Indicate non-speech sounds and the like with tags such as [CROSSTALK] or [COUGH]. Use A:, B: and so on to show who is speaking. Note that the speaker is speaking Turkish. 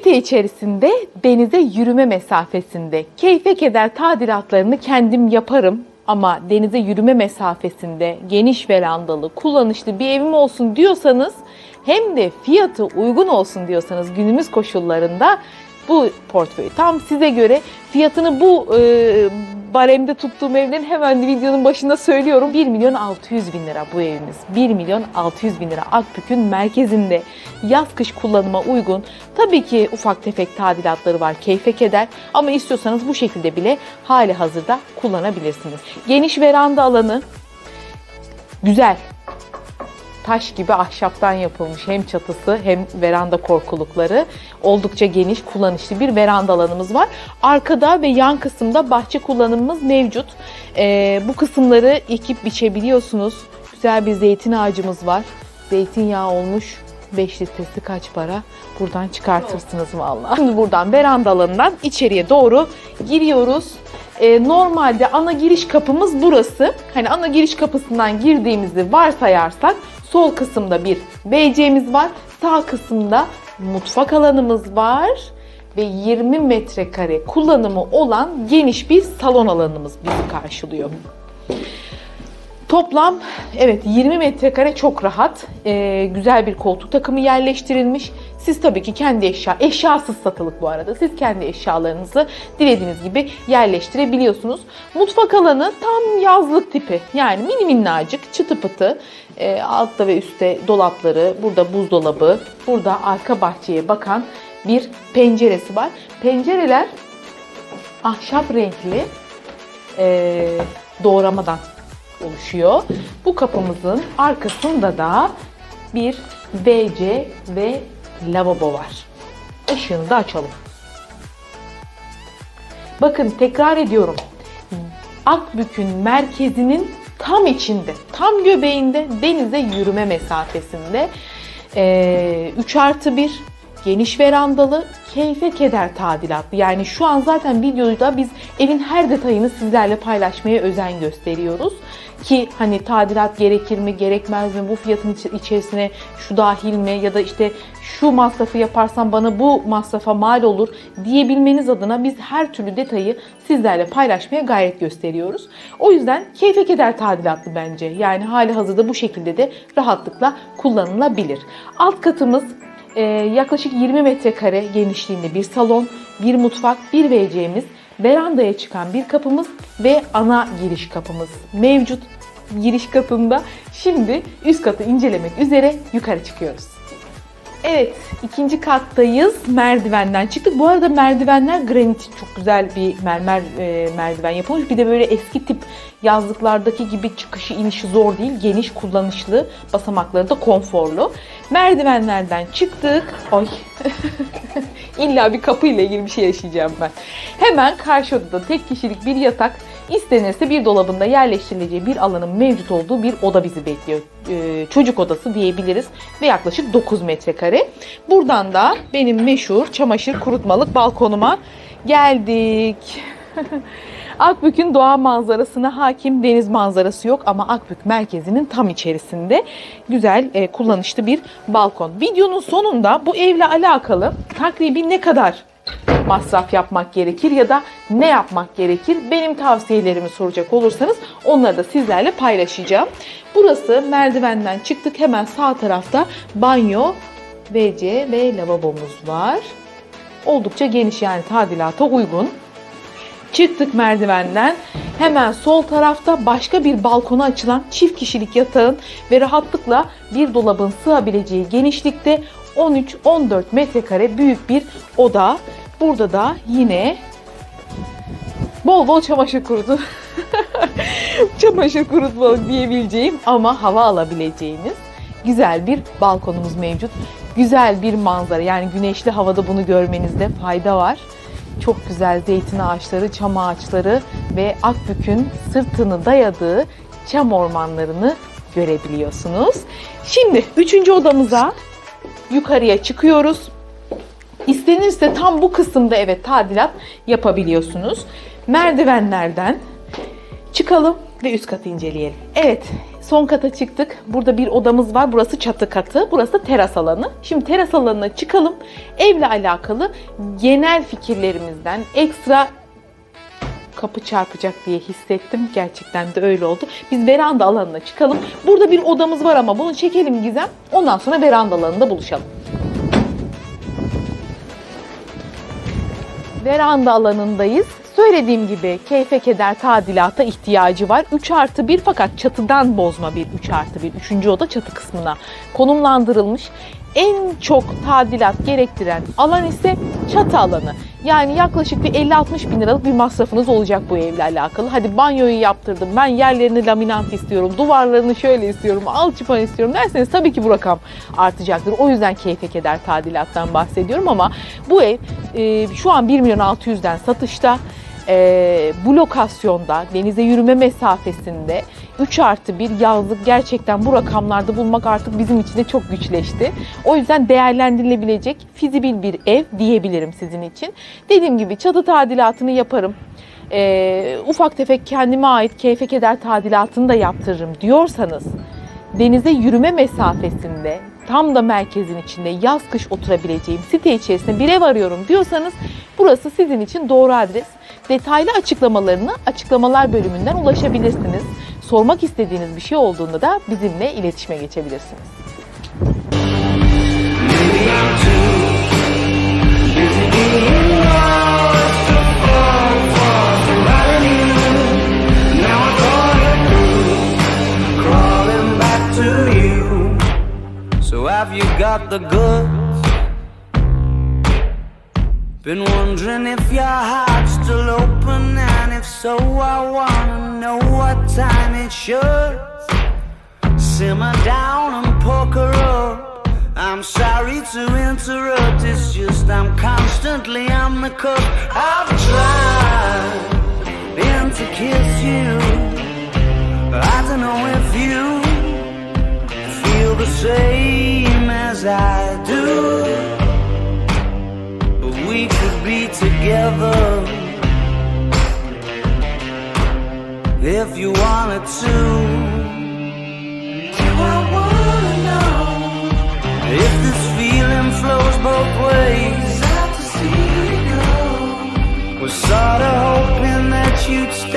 A: Parke içerisinde denize yürüme mesafesinde. Keyfe keder tadilatlarını kendim yaparım ama denize yürüme mesafesinde geniş verandalı, kullanışlı bir evim olsun diyorsanız hem de fiyatı uygun olsun diyorsanız günümüz koşullarında bu portföy tam size göre fiyatını bu e, baremde tuttuğum evlerin hemen videonun başında söylüyorum. 1 milyon 600 bin lira bu evimiz. 1 milyon 600 bin lira Akbük'ün merkezinde yaz kış kullanıma uygun. Tabii ki ufak tefek tadilatları var keyfe keder ama istiyorsanız bu şekilde bile hali hazırda kullanabilirsiniz. Geniş veranda alanı güzel taş gibi ahşaptan yapılmış hem çatısı hem veranda korkulukları oldukça geniş kullanışlı bir veranda alanımız var. Arkada ve yan kısımda bahçe kullanımımız mevcut. Ee, bu kısımları ekip biçebiliyorsunuz. Güzel bir zeytin ağacımız var. Zeytinyağı olmuş 5 litresi kaç para? Buradan çıkartırsınız vallahi. Şimdi buradan veranda alanından içeriye doğru giriyoruz. Ee, normalde ana giriş kapımız burası. Hani ana giriş kapısından girdiğimizi varsayarsak sol kısımda bir WC'miz var. Sağ kısımda mutfak alanımız var ve 20 metrekare kullanımı olan geniş bir salon alanımız bizi karşılıyor. Toplam evet 20 metrekare çok rahat. Ee, güzel bir koltuk takımı yerleştirilmiş. Siz tabii ki kendi eşya, eşyasız satılık bu arada. Siz kendi eşyalarınızı dilediğiniz gibi yerleştirebiliyorsunuz. Mutfak alanı tam yazlık tipi. Yani mini minnacık, çıtı pıtı. Ee, altta ve üstte dolapları, burada buzdolabı, burada arka bahçeye bakan bir penceresi var. Pencereler ahşap renkli e, doğramadan oluşuyor. Bu kapımızın arkasında da bir WC ve lavabo var. Işığını da açalım. Bakın tekrar ediyorum. Akbük'ün merkezinin tam içinde, tam göbeğinde denize yürüme mesafesinde ee, 3 artı 1 geniş verandalı, keyfe keder tadilatlı. Yani şu an zaten videoda biz evin her detayını sizlerle paylaşmaya özen gösteriyoruz. Ki hani tadilat gerekir mi, gerekmez mi, bu fiyatın iç- içerisine şu dahil mi ya da işte şu masrafı yaparsam bana bu masrafa mal olur diyebilmeniz adına biz her türlü detayı sizlerle paylaşmaya gayret gösteriyoruz. O yüzden keyfe keder tadilatlı bence. Yani hali hazırda bu şekilde de rahatlıkla kullanılabilir. Alt katımız ee, yaklaşık 20 metrekare genişliğinde bir salon, bir mutfak, bir WC'miz, verandaya çıkan bir kapımız ve ana giriş kapımız mevcut giriş katında. Şimdi üst katı incelemek üzere yukarı çıkıyoruz. Evet, ikinci kattayız. Merdivenden çıktık. Bu arada merdivenler granit çok güzel bir mermer e, merdiven yapılmış. Bir de böyle eski tip yazlıklardaki gibi çıkışı inişi zor değil. Geniş, kullanışlı, basamakları da konforlu. Merdivenlerden çıktık. Ay. [LAUGHS] İlla bir kapı ile ilgili bir şey yaşayacağım ben. Hemen karşı odada tek kişilik bir yatak, istenirse bir dolabında yerleştirileceği bir alanın mevcut olduğu bir oda bizi bekliyor. Ee, çocuk odası diyebiliriz ve yaklaşık 9 metrekare. Buradan da benim meşhur çamaşır kurutmalık balkonuma geldik. [LAUGHS] Akbük'ün doğa manzarasına hakim deniz manzarası yok ama Akbük merkezinin tam içerisinde güzel e, kullanışlı bir balkon. Videonun sonunda bu evle alakalı takribi ne kadar masraf yapmak gerekir ya da ne yapmak gerekir? Benim tavsiyelerimi soracak olursanız onları da sizlerle paylaşacağım. Burası merdivenden çıktık hemen sağ tarafta banyo, WC ve lavabomuz var. Oldukça geniş yani tadilata uygun. Çıktık merdivenden. Hemen sol tarafta başka bir balkona açılan çift kişilik yatağın ve rahatlıkla bir dolabın sığabileceği genişlikte 13-14 metrekare büyük bir oda. Burada da yine bol bol çamaşır kurudu. [LAUGHS] çamaşır kurutmalık diyebileceğim ama hava alabileceğiniz güzel bir balkonumuz mevcut. Güzel bir manzara yani güneşli havada bunu görmenizde fayda var. Çok güzel zeytin ağaçları, çam ağaçları ve Akbük'ün sırtını dayadığı çam ormanlarını görebiliyorsunuz. Şimdi üçüncü odamıza yukarıya çıkıyoruz. İstenirse tam bu kısımda evet tadilat yapabiliyorsunuz. Merdivenlerden çıkalım ve üst katı inceleyelim. Evet, son kata çıktık. Burada bir odamız var. Burası çatı katı. Burası da teras alanı. Şimdi teras alanına çıkalım. Evle alakalı genel fikirlerimizden ekstra kapı çarpacak diye hissettim. Gerçekten de öyle oldu. Biz veranda alanına çıkalım. Burada bir odamız var ama bunu çekelim Gizem. Ondan sonra veranda alanında buluşalım. Veranda alanındayız. Söylediğim gibi keyfe keder tadilata ihtiyacı var. 3 artı 1 fakat çatıdan bozma bir 3 artı 1. Üçüncü oda çatı kısmına konumlandırılmış. En çok tadilat gerektiren alan ise çatı alanı. Yani yaklaşık bir 50-60 bin liralık bir masrafınız olacak bu evle alakalı. Hadi banyoyu yaptırdım, ben yerlerini laminant istiyorum, duvarlarını şöyle istiyorum, alçıpan istiyorum derseniz tabii ki bu rakam artacaktır. O yüzden keyfe keder tadilattan bahsediyorum ama bu ev e, şu an 1 milyon 600'den satışta. E, bu lokasyonda denize yürüme mesafesinde 3 artı 1 yazlık gerçekten bu rakamlarda bulmak artık bizim için de çok güçleşti. O yüzden değerlendirilebilecek fizibil bir ev diyebilirim sizin için. Dediğim gibi çatı tadilatını yaparım. E, ufak tefek kendime ait keyfe keder tadilatını da yaptırırım diyorsanız denize yürüme mesafesinde tam da merkezin içinde yaz kış oturabileceğim site içerisinde bir ev arıyorum diyorsanız burası sizin için doğru adres. Detaylı açıklamalarını açıklamalar bölümünden ulaşabilirsiniz. Sormak istediğiniz bir şey olduğunda da bizimle iletişime geçebilirsiniz.
B: I'm too busy being lost Been wondering if your heart's still open, and if so, I wanna know what time it should. Simmer down and poker up. I'm sorry to interrupt, it's just I'm constantly on the cuff. I've tried been to kiss you. But I don't know if you feel the same as I do be together if you wanted to. Do I wanna know if this feeling flows both ways? I'd to see you go. Was sorta hoping that you'd.